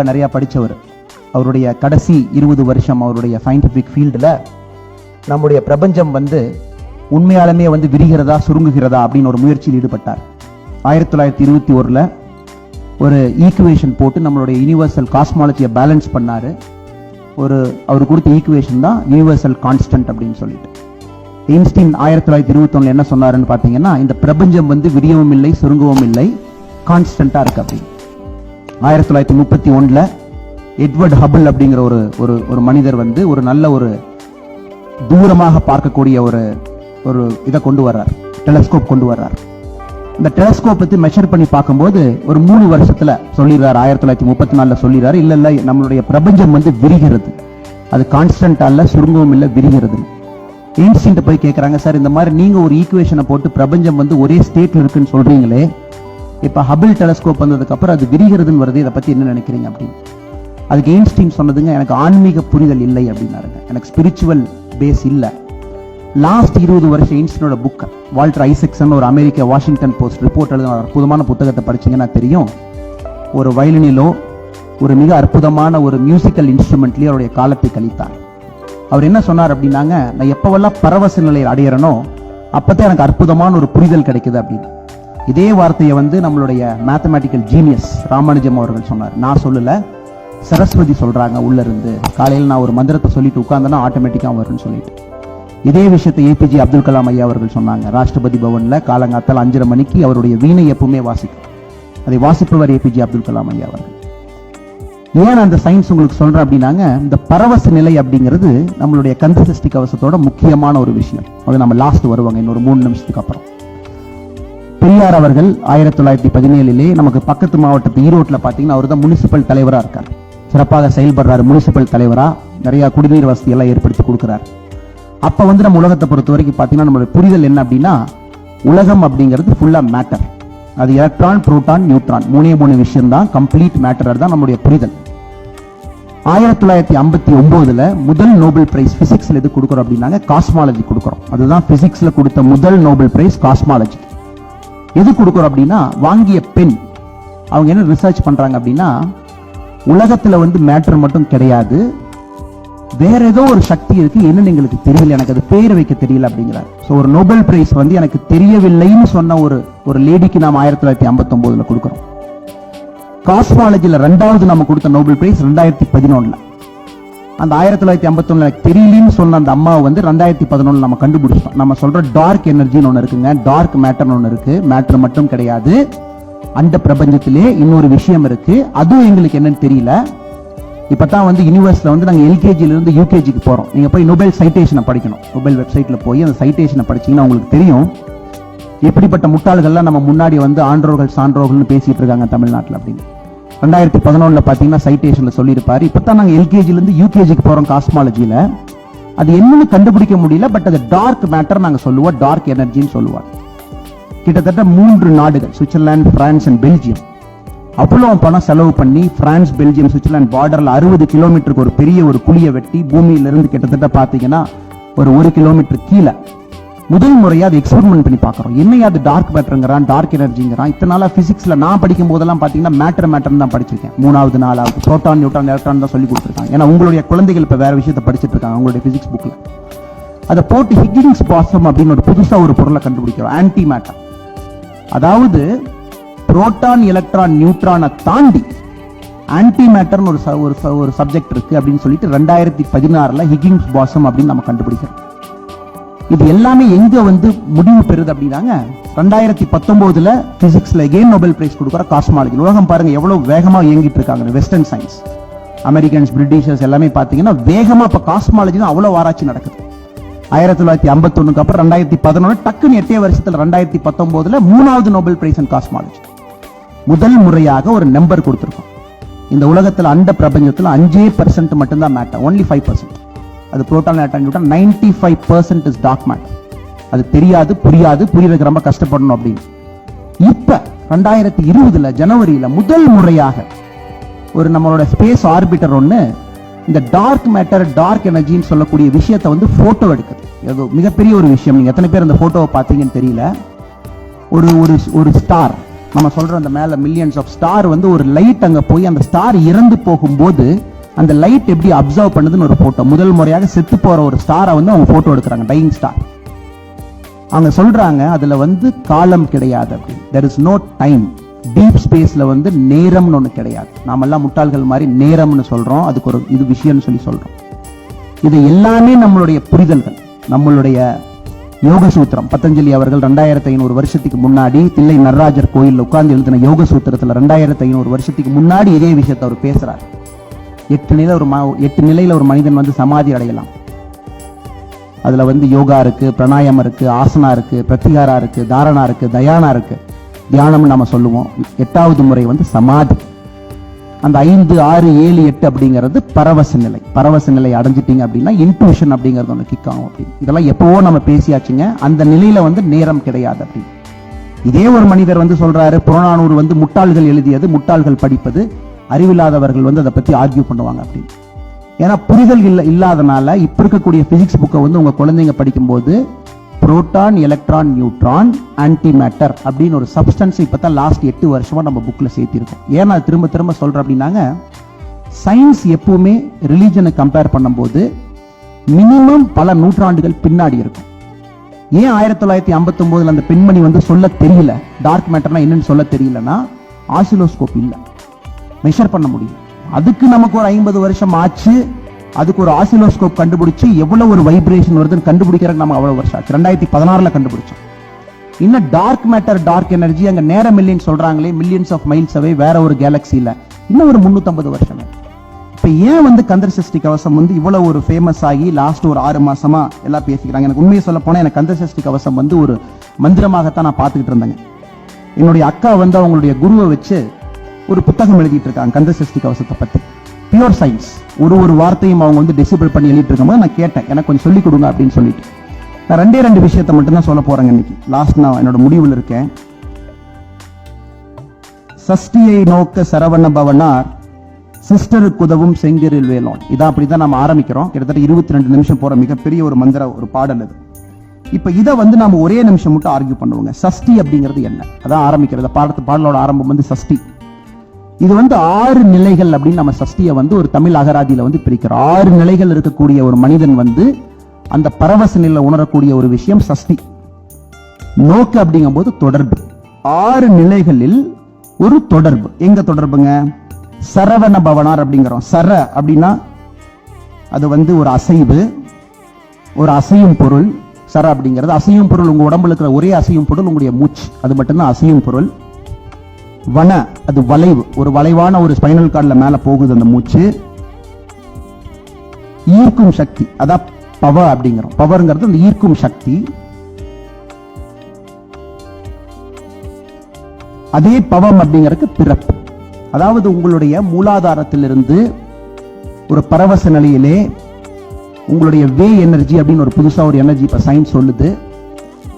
நிறையா படித்தவர் அவருடைய கடைசி இருபது வருஷம் அவருடைய சயின்டிஃபிக் ஃபீல்டில் நம்முடைய பிரபஞ்சம் வந்து உண்மையாலுமே வந்து விரிகிறதா சுருங்குகிறதா அப்படின்னு ஒரு முயற்சியில் ஈடுபட்டார். ஆயிரத்தி தொள்ளாயிரத்தி இருபத்தி ஒரில் ஒரு ஈக்குவேஷன் போட்டு நம்மளுடைய யூனிவர்சல் காஸ்மாலஜியை பேலன்ஸ் பண்ணார். ஒரு அவர் கொடுத்த ஈக்குவேஷன் தான் யூனிவர்சல் கான்ஸ்டன்ட் அப்படின்னு சொல்லிட்டு. எயின்ஸ்டீன் ஆயிரத்தி தொள்ளாயிரத்தி இருபத்தொன்னில் என்ன சொன்னாருன்னு பார்த்தீங்கன்னா இந்த பிரபஞ்சம் வந்து விரியவும் இல்லை சுருங்கவும் இல்லை கான்ஸ்டண்ட்டாக இருக்கு அப்படின்னு. ஆயிரத்தி தொள்ளாயிரத்தி முப்பத்தி ஒன்றில் எட்வர்ட் ஹபிள் அப்படிங்கிற ஒரு ஒரு ஒரு மனிதர் வந்து ஒரு நல்ல ஒரு தூரமாக பார்க்கக்கூடிய ஒரு ஒரு இதை கொண்டு வர்றார். டெலஸ்கோப் கொண்டு வர்றார். இந்த டெலஸ்கோப் பற்றி மெஷர் பண்ணி பார்க்கும்போது ஒரு மூணு வருஷத்தில் சொல்லிடுறாரு. ஆயிரத்தி தொள்ளாயிரத்தி முப்பத்தி நாலில் சொல்லிடுறாரு. இல்லை இல்லை நம்மளுடைய பிரபஞ்சம் வந்து விரிகிறது. அது கான்ஸ்டன்ட் இல்லை சுருங்கவும் இல்லை விரிகிறது. ஐன்ஸ்டீன் போய் கேட்குறாங்க சார் இந்த மாதிரி நீங்கள் ஒரு ஈக்குவேஷனை போட்டு பிரபஞ்சம் வந்து ஒரே ஸ்டேட்டில் இருக்குன்னு சொல்கிறீங்களே இப்ப ஹபிள் டெலஸ்கோப் வந்ததுக்கு அப்புறம் அது விரிகிறதுன்னு வருது. இதை பத்தி என்ன நினைக்கிறீங்க அப்படின்னு. அதுக்கு எயின்ஸ்டீன் சொன்னதுங்க எனக்கு ஆன்மீக புரிதல் இல்லை அப்படின்னாருங்க. எனக்கு ஸ்பிரிச்சுவல் பேஸ் இல்லை. லாஸ்ட் இருபது வருஷம் எயின்ஸ்டீனோட புக் வால்டர் ஐசக்சன் ஒரு அமெரிக்க வாஷிங்டன் போஸ்ட் ரிப்போர்ட் எழுதின ஒரு அற்புதமான புத்தகத்தை படிச்சீங்கன்னா தெரியும். ஒரு வயலினிலோ ஒரு மிக அற்புதமான ஒரு மியூசிக்கல் இன்ஸ்ட்ருமெண்ட்லயே அவருடைய காலத்தை கழித்தார். அவர் என்ன சொன்னார் அப்படின்னாங்க நான் எப்பவெல்லாம் பரவச நிலையை அடையிறனோ அப்பதான் எனக்கு அற்புதமான ஒரு புரிதல் கிடைக்குது அப்படின்னு. இதே வார்த்தையை வந்து நம்மளுடைய மேத்தமேட்டிக்கல் ஜீனியஸ் ராமானுஜம் அவர்கள் சொன்னார். நான் சொல்லல. சரஸ்வதி சொல்றாங்க உள்ள இருந்து காலையில் நான் ஒரு மந்திரத்தை சொல்லிட்டு உட்கார்ந்தேன்னா ஆட்டோமேட்டிக்கா வரும்னு சொல்லிட்டு. இதே விஷயத்தை ஏபிஜே அப்துல் கலாம் ஐயா அவர்கள் சொன்னாங்க. ராஷ்டிரபதி பவன்ல காலங்காத்தால் அஞ்சரை மணிக்கு அவருடைய வீணை எப்பவுமே வாசிக்கும். அதை வாசிப்பவர் ஏபிஜே அப்துல் கலாம் ஐயா அவர்கள். ஏன் அந்த சயின்ஸ் உங்களுக்கு சொல்றேன் அப்படின்னாங்க இந்த பரவச நிலை அப்படிங்கிறது நம்மளுடைய கந்தசஷ்டி கவசத்தோட முக்கியமான ஒரு விஷயம். அது நம்ம லாஸ்ட் வருவாங்க இன்னொரு மூணு நிமிஷத்துக்கு அப்புறம். பெரியார் அவர்கள் ஆயிரத்தி தொள்ளாயிரத்தி பதினேழுலே நமக்கு பக்கத்து மாவட்டத்து ஈரோட்டில் பார்த்தீங்கன்னா அவர் தான் முனிசிபல் தலைவராக இருக்கார். சிறப்பாக செயல்படுறாரு முனிசிபல் தலைவரா. நிறைய குடிநீர் வசதி எல்லாம் ஏற்படுத்தி கொடுக்குறாரு. அப்போ வந்து நம்ம உலகத்தை பொறுத்த வரைக்கும் பார்த்தீங்கன்னா நம்மளுடைய புரிதல் என்ன அப்படின்னா உலகம் அப்படிங்கிறது ஃபுல்லா மேட்டர் அது எலக்ட்ரான் புரோட்டான் நியூட்ரான் மூணே மூணு விஷயம் தான் கம்ப்ளீட் மேட்டர் தான் நம்மளுடைய புரிதல். ஆயிரத்தி தொள்ளாயிரத்தி ஐம்பத்தி ஒன்பதுல முதல் நோபல் பிரைஸ் பிசிக்ஸ்ல எது கொடுக்குறோம் அப்படின்னாங்க காஸ்மாலஜி கொடுக்குறோம். அதுதான் பிசிக்ஸ்ல கொடுத்த முதல் நோபல் பிரைஸ் காஸ்மாலஜி எது கொடுக்குறோம் அப்படின்னா வாங்கிய பெண் அவங்க என்ன ரிசர்ச் பண்றாங்க அப்படின்னா உலகத்துல வந்து மேட்டர் மட்டும் கிடையாது. வேற ஏதோ ஒரு சக்தி இருக்கு என்னன்னு எங்களுக்கு தெரியல எனக்கு அது பேர் வைக்க தெரியல அப்படிங்கிறார். ஸோ ஒரு நோபல் பிரைஸ் வந்து எனக்கு தெரியவில்லைன்னு சொன்ன ஒரு ஒரு லேடிக்கு நாம் ஆயிரத்தி தொள்ளாயிரத்தி ஐம்பத்தி ஒன்பதுல கொடுக்குறோம் காஸ்மாலஜில ரெண்டாவது நம்ம கொடுத்த நோபல் பிரைஸ் ரெண்டாயிரத்தி பதினொன்னுல. அந்த ஆயிரத்தி தொள்ளாயிரத்தி ஐம்பத்தி எனக்கு தெரியலன்னு சொன்ன அந்த அம்மாவை வந்து ரெண்டாயிரத்தி பதினொன்னு நம்ம கண்டுபிடிச்சோம் நம்ம சொல்ற டார்க் எனர்ஜின்னு ஒன்று இருக்குங்க. டார்க் மேட்டர்னு ஒன்று இருக்கு. மேட்டர் மட்டும் கிடையாது. அந்த பிரபஞ்சத்திலே இன்னொரு விஷயம் இருக்கு. அதுவும் எங்களுக்கு என்னன்னு தெரியல. இப்பதான் வந்து யூனிவர்ஸில் வந்து நாங்கள் எல்கேஜியிலேருந்து யூகேஜிக்கு போகிறோம் நீங்கள் போய் நொபைல் சைட்டேஷனை படிக்கணும். நொபைல் வெப்சைட்டில் போய் அந்த சைட்டேஷனை படிச்சிங்கன்னா உங்களுக்கு தெரியும். எப்படிப்பட்ட முட்டாள்கள்லாம் நம்ம முன்னாடி வந்து ஆன்றோர்கள் சான்றோர்கள்னு பேசிகிட்டு இருக்காங்க தமிழ்நாட்டில் அப்படின்னு. ரெண்டாயிரத்தி பதினொன்றில் பார்த்தீங்கன்னா சைட்டேஷனில் சொல்லியிருப்பார். இப்போ தான் நாங்கள் எல்கேஜிலேருந்து யூகேஜிக்கு போறோம் காஸ்மாலஜியில் அது என்னன்னு கண்டுபிடிக்க முடியல பட் அது டார்க் மேட்டர் நாங்க சொல்லுவோம். டார்க் எனர்ஜின்னு சொல்லுவார் கிட்டத்தட்ட மூன்று நாடுகள் சுவிட்சர்லாந்து பிரான்ஸ் அண்ட் பெல்ஜியம். அவ்வளோ பணம் செலவு பண்ணி பிரான்ஸ் பெல்ஜியம் சுவிட்சர்லாந்து பார்டரில் அறுபது கிலோமீட்டருக்கு ஒரு பெரிய ஒரு குழியை வெட்டி பூமியில இருந்து கிட்டத்தட்ட பாத்தீங்கன்னா ஒரு ஒரு கிலோமீட்டர் கீழே. முதல் முறையாக அதை எக்ஸ்பெரிமெண்ட் பண்ணி பார்க்குறோம். என்னையா அது டார்க் மேட்டருங்கிறான் டார்க் எனர்ஜிங்கிறான் இத்தனை நாளா பிசிக்ஸ்ல நான் படிக்கும் போதெல்லாம் பாத்தீங்கன்னா மேட்டர் மேட்டர் தான் படிச்சிருக்கேன். மூணாவது நாலாவது புரோட்டான் நியூட்ரான் எலக்ட்ரான் தான் சொல்லி கொடுத்துருக்காங்க. ஏன்னா உங்களுடைய குழந்தைகள் இப்போ வேற விஷயத்தை படிச்சுட்டு இருக்காங்க உங்களுடைய ஃபிசிக்ஸ் புக்கில் அதை போட்டு ஹிக்கிங்ஸ் பாசம் அப்படின்னு ஒரு புதுசா ஒரு பொருளை கண்டுபிடிக்கிறோம் ஆன்டி மேட்டர் அதாவது புரோட்டான் எலக்ட்ரான் நியூட்ரானை தாண்டி ஆன்டி மேட்டர்னு ஒரு ஒரு சப்ஜெக்ட் இருக்கு அப்படின்னு சொல்லிட்டு ரெண்டாயிரத்தி பதினாறுல ஹிக்கிங்ஸ் பாசம் அப்படின்னு நம்ம கண்டுபிடிக்கிறோம். இது எல்லாமே எங்க வந்து முடிவு பெறுது அப்படின்னாங்க? ரெண்டாயிரத்தி பத்தொன்பதுல பிசிக்ஸ்ல எகெயின் நோபல் பிரைஸ் கொடுக்குற? காஸ்மாலஜி உலகம் பாருங்க எவ்வளவு வேகமா இயங்கிட்டு இருக்காங்க வெஸ்டர்ன் சயின்ஸ் அமெரிக்கன்ஸ் பிரிட்டிஷர்ஸ் எல்லாமே பாத்தீங்கன்னா வேகமா இப்ப காஸ்மாலஜி தான் அவ்வளவு ஆராய்ச்சி நடக்குது. ஆயிரத்தி தொள்ளாயிரத்தி ஐம்பத்தொன்னுக்கு அப்புறம் ரெண்டாயிரத்தி பதினொன்று டக்குன்னு எட்டே வருஷத்துல ரெண்டாயிரத்தி பத்தொன்பதுல மூணாவது நோபல் பிரைஸ் இன் காஸ்மாலஜி முதல் முறையாக ஒரு நம்பர் கொடுத்திருக்கோம். இந்த உலகத்துல அண்ட பிரபஞ்சத்துல அஞ்சே பர்சன்ட் மட்டும்தான் மேட்டர் ஒன்லி ஃபைவ் பர்சன்ட் அது proton neutron ninety five percent is dark matter அது தெரியாது புரியாது புரியறதுக்கு ரொம்ப கஷ்டப்படணும் அப்படின்னு. இப்போ ரெண்டாயிரத்தி இருபதுல ஜனவரியில முதல் முறையாக ஒரு நம்மளோட ஸ்பேஸ் ஆர்பிட்டர் ஒன்னு இந்த டார்க் மேட்டர் டார்க் எனர்ஜின்னு சொல்லக்கூடிய விஷயத்தை வந்து ஃபோட்டோ எடுக்குது. ஏதோ மிகப்பெரிய ஒரு விஷயம். நீங்கள் எத்தனை பேர் அந்த ஃபோட்டோவை பார்த்தீங்கன்னு தெரியல. ஒரு ஒரு ஒரு ஸ்டார் நம்ம சொல்கிற அந்த மேலே மில்லியன்ஸ் ஆஃப் ஸ்டார் வந்து ஒரு லைட் அங்கே போய் அந்த ஸ்டார் இறந்து போகும்போது அந்த லைட் எப்படி அப்சர்வ் பண்ணுதுன்னு ஒரு போட்டோ முதல் முறையாக செத்து போற ஒரு ஸ்டாரை வந்து அவங்க போட்டோ எடுக்கிறாங்க டையிங் ஸ்டார் அவங்க சொல்றாங்க அதுல வந்து காலம் கிடையாது அப்படின்னு there is no time deep ஸ்பேஸ்ல வந்து நேரம்னு ஒன்று கிடையாது. நாமெல்லாம் முட்டாள்கள் மாதிரி நேரம்னு சொல்றோம். அதுக்கு ஒரு இது விஷயம்னு சொல்லி சொல்றோம். இது எல்லாமே நம்மளுடைய புரிதல்கள். நம்மளுடைய யோக சூத்திரம் பதஞ்சலி அவர்கள் ரெண்டாயிரத்தி ஐநூறு வருஷத்துக்கு முன்னாடி தில்லை நடராஜர் கோயில் உட்கார்ந்து எழுதின யோக சூத்திரத்துல ரெண்டாயிரத்தி ஐநூறு வருஷத்துக்கு முன்னாடி இதே விஷயத்தை அவர் பேசுறார். எட்டு நிலை ஒரு எட்டு நிலையில ஒரு மனிதன் வந்து சமாதி அடையலாம். அதுல வந்து யோகா இருக்கு பிரணாயம் இருக்கு ஆசனா இருக்கு பிரத்திகாரா இருக்குது தாரணா இருக்கு தயானா இருக்கு. தியானம்னு நம்ம சொல்லுவோம். எட்டாவது முறை வந்து சமாதி. அந்த ஐந்து ஆறு ஏழு எட்டு அப்படிங்கிறது பரவச நிலை. பரவச நிலை அடைஞ்சிட்டிங்க அப்படின்னா இன்ட்யூஷன் அப்படிங்கிறது ஒன்று கிக் ஆகும் அப்படின்னு. இதெல்லாம் எப்போவோ நம்ம பேசியாச்சுங்க. அந்த நிலையில வந்து நேரம் கிடையாது அப்படின்னு. இதே ஒரு மனிதர் வந்து சொல்றாரு புறநானூறு வந்து முட்டாள்கள் எழுதியது முட்டாள்கள் படிப்பது. அறிவில்லாதவர்கள் வந்து அதை பத்தி ஆர்கியூ பண்ணுவாங்க அப்படின்னு. ஏன்னா புரிதல் இல்ல இல்லாதனால இப்ப இருக்கக்கூடிய பிசிக்ஸ் புக்கை வந்து உங்க குழந்தைங்க படிக்கும்போது proton electron neutron anti matter அப்படின்னு ஒரு சப்ஸ்டன்ஸ் இப்பதான் லாஸ்ட் எட்டு வருஷமா நம்ம புக்ல சேர்த்திருக்கோம். ஏன்னா நான் திரும்ப திரும்ப சொல்றேன் அப்படின்னாங்க சயின்ஸ் எப்பவுமே ரிலீஜனை கம்பேர் பண்ணும்போது மினிமம் பல நூற்றாண்டுகள் பின்னாடி இருக்கும். ஏன் ஆயிரத்தி தொள்ளாயிரத்தி ஐம்பத்தி ஒன்பதுல அந்த பெண்மணி வந்து சொல்ல தெரியல? டார்க் மேட்டர்னா என்னன்னு சொல்ல தெரியலன்னா ஆசிலோஸ்கோப் இல்லை. மெஷர் பண்ண முடியும். அதுக்கு நமக்கு ஒரு ஐம்பது வருஷம் ஆச்சு. அதுக்கு ஒரு ஆசிலோஸ்கோப் கண்டுபிடிச்சு எவ்வளவு ஒரு வைப்ரேஷன் வருதுன்னு கண்டுபிடிக்கிறதுக்கு நம்ம அவ்வளவு வருஷம் ஆச்சு. ரெண்டாயிரத்தி பதினாறுல கண்டுபிடிச்சோம். இன்னும் டார்க் மேட்டர் டார்க் எனர்ஜி அங்க நேர மில்லியன் சொல்றாங்களே மில்லியன்ஸ் ஆஃப் மைல்ஸ் அவே வேற ஒரு கேலக்சியில இன்னும் ஒரு 350 வருஷம் இப்ப ஏன் வந்து கந்தர் சஷ்டி கவசம் வந்து இவ்வளவு ஒரு ஃபேமஸ் ஆகி லாஸ்ட் ஒரு ஆறு மாசமா எல்லாம் பேசிக்கிறாங்க? எனக்கு உண்மையை சொல்ல போனா எனக்கு கந்தர் சஷ்டி கவசம் வந்து ஒரு மந்திரமாகத்தான் நான் பார்த்துக்கிட்டு இருந்தேங்க. என்னுடைய அக்கா வந்து அவங்களுடைய குருவை வச்சு ஒரு புத்தகம் எழுதிட்டு இருக்காங்க கந்த சஷ்டி கவசத்தை பத்தி. பியூர் சயின்ஸ் ஒரு ஒரு வார்த்தையும் அவங்க வந்து டிசிபிள் பண்ணி எழுதிட்டு இருக்கும்போது நான் கேட்டேன் எனக்கு கொஞ்சம் சொல்லிக் கொடுங்க அப்படின்னு சொல்லிட்டு. நான் ரெண்டே ரெண்டு விஷயத்தை மட்டும் தான் சொல்ல போறேங்க இன்னைக்கு. லாஸ்ட் நான் என்னோட முடிவில் இருக்கேன். சஷ்டியை நோக்க சரவண பவனார் சிஸ்டருக்கு உதவும் செங்கரில் வேலோன். இதான் அப்படிதான் நம்ம ஆரம்பிக்கிறோம். கிட்டத்தட்ட இருபத்தி ரெண்டு நிமிஷம் போற மிகப்பெரிய ஒரு மந்திர ஒரு பாடல் இது இப்ப இதை வந்து நாம ஒரே நிமிஷம் மட்டும் ஆர்கியூ பண்ணுவோங்க. சஷ்டி அப்படிங்கிறது என்ன? அதான் ஆரம்பிக்கிறது பாடத்து பாடலோட ஆரம்பம் வந்து சஷ்டி. இது வந்து ஆறு நிலைகள் அப்படின்னு நம்ம சஷ்டியை வந்து ஒரு தமிழ் அகராதியில வந்து பிரிக்கிறோம். ஆறு நிலைகள் இருக்கக்கூடிய ஒரு மனிதன் வந்து அந்த பரவச நிலை உணரக்கூடிய ஒரு விஷயம் சஷ்டி. நோக்கு அப்படிங்கும்போது தொடர்பு. ஆறு நிலைகளில் ஒரு தொடர்பு. எங்க தொடர்புங்க? சரவண பவனார் அப்படிங்கிறோம். சர அப்படின்னா அது வந்து ஒரு அசைவு ஒரு அசையும் பொருள். சர அப்படிங்கிறது அசையும் பொருள். உங்க உடம்புல இருக்கிற ஒரே அசையும் பொருள் உங்களுடைய மூச்சு. அது மட்டும்தான் அசையும் பொருள். வன அது வளைவு ஒரு வளைவான ஒரு ஸ்பைனல் கார்டில் மேல போகுது அந்த மூச்சு. ஈர்க்கும் சக்தி அதான் பவர் அப்படிங்கிறோம். பவர்ங்கிறது அந்த ஈர்க்கும் சக்தி. அதே பவம் அப்படிங்கிறதுக்கு பிறப்பு. அதாவது உங்களுடைய மூலாதாரத்திலிருந்து ஒரு பரவச நிலையிலே உங்களுடைய வே எனர்ஜி அப்படின்னு ஒரு புதுசா ஒரு எனர்ஜி இப்போ சயின்ஸ் சொல்லுது.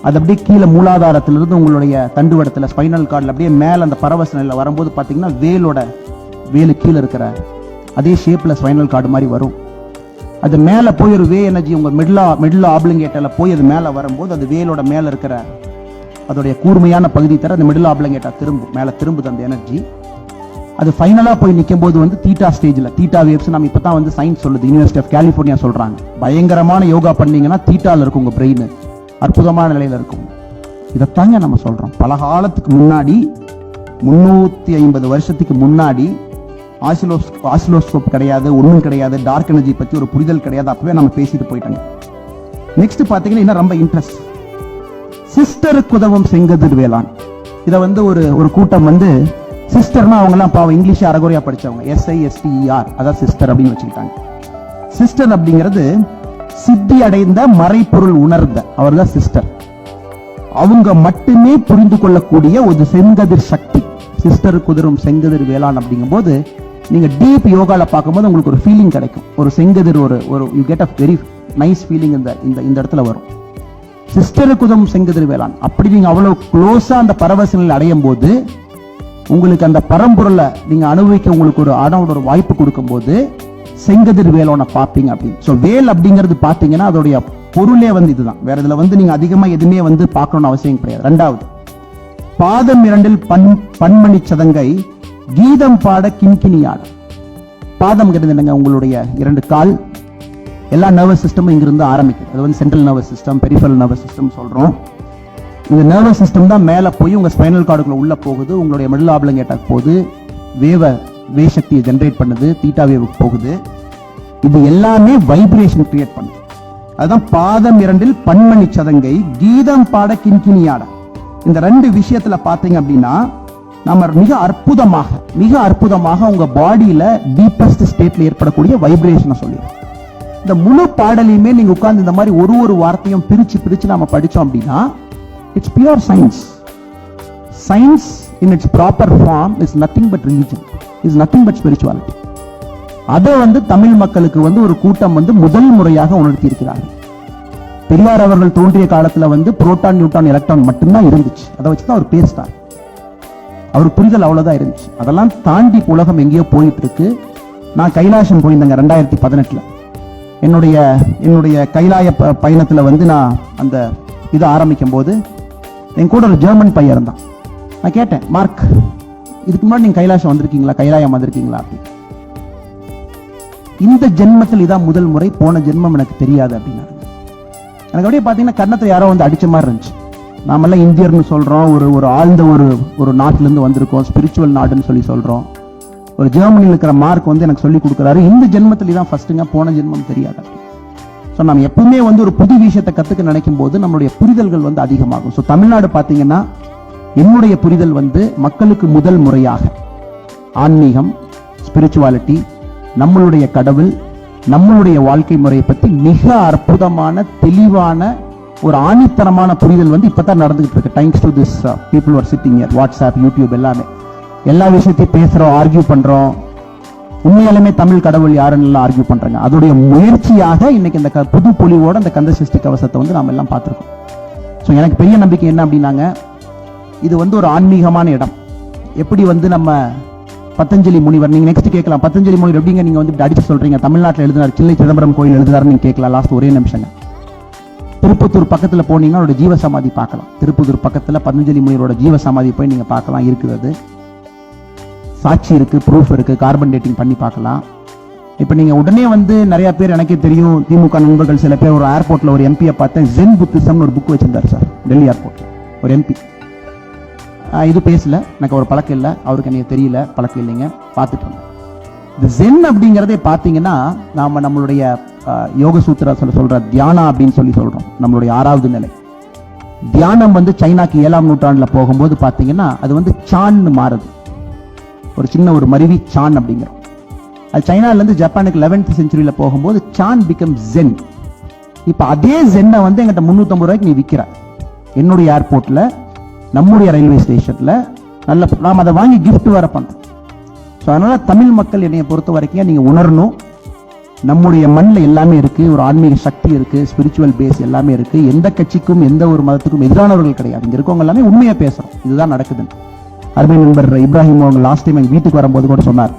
அது அப்படியே கீழே மூலாதாரத்திலிருந்து உங்களுடைய தண்டுவடத்துல ஸ்பைனல் கார்டில் அப்படியே மேலே அந்த பரவச நிலையில் வரும்போது பார்த்தீங்கன்னா வேலோட வேலு கீழே இருக்கிற அதே ஷேப்ல ஸ்பைனல் கார்டு மாதிரி வரும். அது மேல போய் ஒரு வே எனர்ஜி உங்க மிடிலா மிடில் ஆப்ளிங்கேட்டர்ல போய் அது மேல வரும்போது அது வேலோட மேல இருக்கிற அதோடைய கூர்மையான பகுதி தர அந்த மிடில் ஆப்ளிங்கேட்டா திரும்பும். மேல திரும்புது அந்த எனர்ஜி அது ஃபைனலாக போய் நிற்கும் போது வந்து தீட்டா ஸ்டேஜ்ல தீட்டா வேவ்ஸ் நம்ம இப்பதான் வந்து சயின்ஸ் சொல்லுது. யூனிவர்சிட்டி ஆஃப் கலிஃபோர்னியா சொல்கிறாங்க பயங்கரமான யோகா பண்ணீங்கன்னா தீட்டால இருக்கும் உங்கள் பிரெயின் அற்புதமான நிலையில் இருக்கும். இதைத்தாங்க நம்ம சொல்கிறோம் பல காலத்துக்கு முன்னாடி முந்நூற்றி ஐம்பது வருஷத்துக்கு முன்னாடி ஆசிலோஸ் ஆசிலோஸ்கோப் கிடையாது ஒன்றும் கிடையாது டார்க் எனர்ஜி பற்றி ஒரு புரிதல் கிடையாது அப்பவே நம்ம பேசிட்டு போயிட்டாங்க நெக்ஸ்ட் பார்த்தீங்கன்னா இன்னும் ரொம்ப இன்ட்ரெஸ்ட் சிஸ்டருக்கு உதவும் செங்கதிர் வேளாண். இதை வந்து ஒரு ஒரு கூட்டம் வந்து சிஸ்டர்னா அவங்கலாம் பாவம் இங்கிலீஷ் அறகுறையா படித்தவங்க எஸ்ஐஎஸ்டிஇஆர் அதான் சிஸ்டர் அப்படின்னு வச்சுக்கிட்டாங்க. சிஸ்டர் அப்படிங்கிறது சித்தி அடைந்த மறைப்பொருள் உணர்ந்த அவர் தான் சிஸ்டர் அவங்க மட்டுமே புரிந்து கொள்ளக்கூடிய ஒரு செங்கதிர் சக்தி. சிஸ்டர் குதிரும் செங்கதிர் வேளாண் அப்படிங்கும் போது நீங்க டீப் யோகால பார்க்கும்போது உங்களுக்கு ஒரு ஃபீலிங் கிடைக்கும். ஒரு செங்கதிர் ஒரு ஒரு you get a very nice feeling இந்த இந்த இந்த இடத்துல வரும். சிஸ்டருக்கு உதவும் செங்கதிர் வேளாண். அப்படி நீங்க அவ்வளவு க்ளோஸா அந்த பரவசனில் அடையும் போது உங்களுக்கு அந்த பரம்பொருளை நீங்க அனுபவிக்க உங்களுக்கு ஒரு ஆனோட ஒரு வாய்ப்பு கொடுக்கும்போது செங்கதிர் வேலோன பார்ப்பீங்க அப்படின்னு. ஸோ வேல் அப்படிங்கிறது பார்த்தீங்கன்னா அதோடைய பொருளே வந்து இதுதான். வேற இதுல வந்து நீங்க அதிகமா எதுவுமே வந்து பார்க்கணும்னு அவசியம் கிடையாது. ரெண்டாவது பாதம் இரண்டில் பன் பன்மணி சதங்கை கீதம் பாட கிண்கிணியாட. பாதம் என்னங்க உங்களுடைய இரண்டு கால். எல்லா நர்வஸ் சிஸ்டமும் இங்கிருந்து ஆரம்பிக்குது. அது வந்து central nervous system peripheral nervous system சொல்றோம். இந்த நர்வஸ் சிஸ்டம் தான் மேலே போய் உங்க ஸ்பைனல் கார்டுக்குள்ள உள்ள போகுது. உங்களுடைய மிடில் ஆப்லங்கேட்டாக்கு போகுது. வேவ வே சக்தியை ஜென்ரேட் பண்ணுது. தீட்டா வேவுக்கு போகுது. இது எல்லாமே வைப்ரேஷன் கிரியேட் பண்ணும் அதுதான் பாதம் இரண்டில் பன்மணி சதங்கை கீதம் பாட கிண்கிணியாட. இந்த ரெண்டு விஷயத்துல பாத்தீங்க அப்படின்னா நம்ம மிக அற்புதமாக மிக அற்புதமாக உங்க பாடியில டீப்பஸ்ட் ஸ்டேட்ல ஏற்படக்கூடிய வைப்ரேஷனை சொல்லிடும் இந்த முழு பாடலையுமே நீங்க உட்கார்ந்து இந்த மாதிரி ஒரு ஒரு வார்த்தையும் பிரிச்சு பிரிச்சு நாம படிச்சோம் அப்படின்னா it's pure science science in its proper form is nothing but religion is nothing but spirituality அதை வந்து தமிழ் மக்களுக்கு வந்து ஒரு கூட்டம் வந்து முதல் முறையாக உணர்த்தி இருக்கிறார்கள். பெரியார் அவர்கள் தோன்றிய காலத்துல வந்து புரோட்டான் நியூட்டான் எலக்ட்ரான் மட்டும்தான் இருந்துச்சு. அதை வச்சு தான் அவர் பேசிட்டார் அவர் புரிதல் அவ்வளவுதான் இருந்துச்சு. அதெல்லாம் தாண்டி உலகம் எங்கேயோ போயிட்டு இருக்கு. நான் கைலாசம் போயிருந்தேங்க ரெண்டாயிரத்தி பதினெட்டுல. என்னுடைய என்னுடைய கைலாய ப- பயணத்துல வந்து நான் அந்த இதை ஆரம்பிக்கும் போது என் கூட ஒரு ஜெர்மன் பையன் இருந்தான். நான் கேட்டேன் மார்க் இதுக்கு முன்னாடி நீங்க கைலாசம் வந்திருக்கீங்களா? கைலாயம் வந்திருக்கீங்களா? அப்படின்னு. இந்த ஜென்மத்தில் இதான் முதல் முறை போன ஜென்மம் எனக்கு தெரியாது அப்படின்னாரு எனக்கு அப்படியே பார்த்தீங்கன்னா கன்னத்தை யாரோ வந்து அடிச்ச மாதிரி இருந்துச்சு. நாமெல்லாம் இந்தியர்னு சொல்கிறோம் ஒரு ஒரு ஆழ்ந்த ஒரு ஒரு நாட்டிலேருந்து வந்திருக்கோம் ஸ்பிரிச்சுவல் நாடுன்னு சொல்லி சொல்கிறோம் ஒரு ஜெர்மனியில் இருக்கிற மார்க் வந்து எனக்கு சொல்லி கொடுக்குறாரு. இந்த ஜென்மத்தில் தான் ஃபர்ஸ்ட்டுங்க போன ஜென்மம் தெரியாது ஸோ நம்ம எப்பவுமே வந்து ஒரு புது விஷயத்தை கற்றுக்க நினைக்கும் போது நம்மளுடைய புரிதல்கள் வந்து அதிகமாகும். ஸோ தமிழ்நாடு பார்த்தீங்கன்னா என்னுடைய புரிதல் வந்து மக்களுக்கு முதல் முறையாக ஆன்மீகம் ஸ்பிரிச்சுவாலிட்டி நம்மளுடைய கடவுள் நம்மளுடைய வாழ்க்கை முறையை பத்தி மிக அற்புதமான தெளிவான ஒரு ஆணித்தரமான புரிதல் வந்து இப்பதான் நடந்துகிட்டு இருக்கு. Times to this people are sitting WhatsApp YouTube எல்லாமே. எல்லா விஷயத்தையும் பேசுறோம் ஆர்கியூ பண்றோம். உண்மையாலுமே தமிழ் கடவுள் யாருன்னு ஆர்கியூ பண்றாங்க. அதோடைய முயற்சியாக இன்னைக்கு இந்த க- புது பொலிவோட இந்த கந்த சஷ்டி கவசத்தை வந்து நாம் எல்லாம் பார்த்திருக்கோம். ஸோ எனக்கு பெரிய நம்பிக்கை என்ன அப்படின்னாங்க இது வந்து ஒரு ஆன்மீகமான இடம். எப்படி வந்து நம்ம பத்தஞ்சலி முனிவர். நீங்க நெக்ஸ்ட் கேட்கலாம். பத்தஞ்சலி முனிவர் எப்படிங்க நீங்க வந்து அடிச்சு சொல்றீங்க? தமிழ்நாட்டில் எழுதினார் சில்லை சிதம்பரம் கோயில் எழுதுறாரு நீங்க கேட்கலாம். லாஸ்ட் ஒரே நிமிஷங்க. திருப்பத்தூர் பக்கத்துல போனீங்கன்னா அவரோட ஜீவ சமாதி பார்க்கலாம். திருப்பத்தூர் பக்கத்துல பதஞ்சலி முனிவரோட ஜீவசமாதி போய் நீங்க பார்க்கலாம். இருக்குது சாட்சி இருக்கு ப்ரூஃப் இருக்கு. கார்பன் டேட்டிங் பண்ணி பார்க்கலாம். இப்போ நீங்க உடனே வந்து நிறைய பேர் எனக்கே தெரியும். திமுக நண்பர்கள் சில பேர் ஒரு ஏர்போர்ட்ல ஒரு எம்பியை பார்த்தேன். ஜென் புத்திசம்னு ஒரு புக் வச்சிருந்தார் சார். டெல்லி ஏர்போர்ட் ஒரு எம்பி இது பேசல. எனக்கு ஒரு பழக்கம் இல்லை. அவருக்கு எனக்கு தெரியல. பழக்கம் இல்லைங்க. பார்த்துட்டு இருந்தேன் இந்த ஜென் அப்படிங்கிறதே பார்த்தீங்கன்னா நாம நம்மளுடைய யோக சூத்திரா சொல்ல சொல்ற தியானா அப்படின்னு சொல்லி சொல்றோம். நம்மளுடைய ஆறாவது நிலை. தியானம் வந்து சைனாக்கு ஏழாம் நூற்றாண்டுல போகும்போது பார்த்தீங்கன்னா அது வந்து சான்னு மாறுது. ஒரு சின்ன ஒரு மருவி சான் அப்படிங்கிறோம். அது சைனால இருந்து ஜப்பானுக்கு லெவன்த் செஞ்சுரியில போகும்போது சான் பிகம் ஜென் இப்ப அதே ஜென்னை வந்து எங்கிட்ட முந்நூற்றம்பது ரூபாய்க்கு நீ விற்கிற என்னுடைய ஏர்போர்ட்ல நம்முடைய ரயில்வே ஸ்டேஷன்ல நல்ல நாம் அதை வாங்கி கிஃப்ட் வர பண்ணோம் ஸோ அதனால தமிழ் மக்கள் என்னைய பொறுத்த வரைக்கும் நீங்க உணரணும். நம்முடைய மண்ணில் எல்லாமே இருக்கு ஒரு ஆன்மீக சக்தி இருக்கு ஸ்பிரிச்சுவல் பேஸ் எல்லாமே இருக்கு. எந்த கட்சிக்கும் எந்த ஒரு மதத்துக்கும் எதிரானவர்கள் கிடையாது. இங்க இருக்கவங்க எல்லாமே உண்மையா பேசுறோம். இதுதான் நடக்குதுன்னு. அருமை நண்பர் இப்ராஹிம் அவங்க லாஸ்ட் டைம் எங்கள் வீட்டுக்கு வரும்போது கூட சொன்னார்.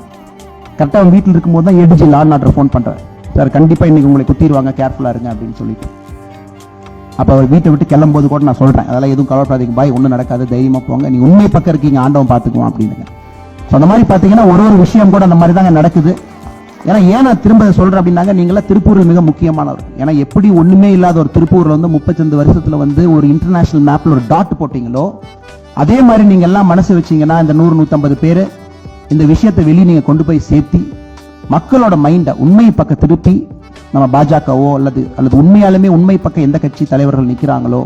கரெக்டாக அவங்க வீட்டில் இருக்கும்போது தான் ADG law and order phone பண்றாரு. சார் கண்டிப்பா இன்னைக்கு உங்களை குத்திடுவாங்க கேர்ஃபுல்லா இருங்க அப்படின்னு சொல்லிட்டு. அப்ப அவர் வீட்டை விட்டு கிளம்பும்போது கூட நான் சொல்றேன். அதெல்லாம் எதுவும் கவலைப்படாதீங்க. பாய் ஒன்றும் நடக்காது. தைரியமாக போங்க. நீங்க உண்மை பக்கம் இருக்கீங்க ஆண்டவன் பார்த்துக்குவோம் அப்படின்னு ஸோ அந்த மாதிரி பார்த்தீங்கன்னா ஒரு ஒரு விஷயம் கூட அந்த மாதிரி தாங்க நடக்குது. ஏன்னா ஏன் நான் திரும்ப சொல்கிறேன் சொல்றேன் அப்படின்னாங்க நீங்களாம் திருப்பூரில் மிக முக்கியமானவர். ஏன்னா எப்படி ஒண்ணுமே இல்லாத ஒரு திருப்பூர்ல வந்து முப்பத்தஞ்சு வருஷத்துல வந்து ஒரு இன்டர்நேஷனல் மேப்ல ஒரு டாட் போட்டிங்களோ அதே மாதிரி நீங்க எல்லாம் மனசு வச்சீங்கன்னா இந்த நூறு நூற்றம்பது பேர் இந்த விஷயத்தை வெளியே நீங்க கொண்டு போய் சேர்த்தி மக்களோட மைண்டை உண்மை பக்கம் திருப்பி நம்ம பாஜகவோ அல்லது அல்லது உண்மையாலுமே உண்மை பக்கம் எந்த கட்சி தலைவர்கள் நிக்கிறாங்களோ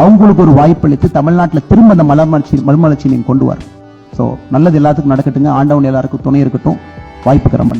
அவங்களுக்கு ஒரு வாய்ப்பளித்து தமிழ்நாட்டில் திரும்ப அந்த மலர்மலர்ச்சி மறுமலர்ச்சி நீங்கள் கொண்டு வர. ஸோ நல்லது எல்லாத்துக்கும் நடக்கட்டுங்க. ஆண்டவன் எல்லாருக்கும் துணை இருக்கட்டும். வாய்ப்புக்கு ரொம்ப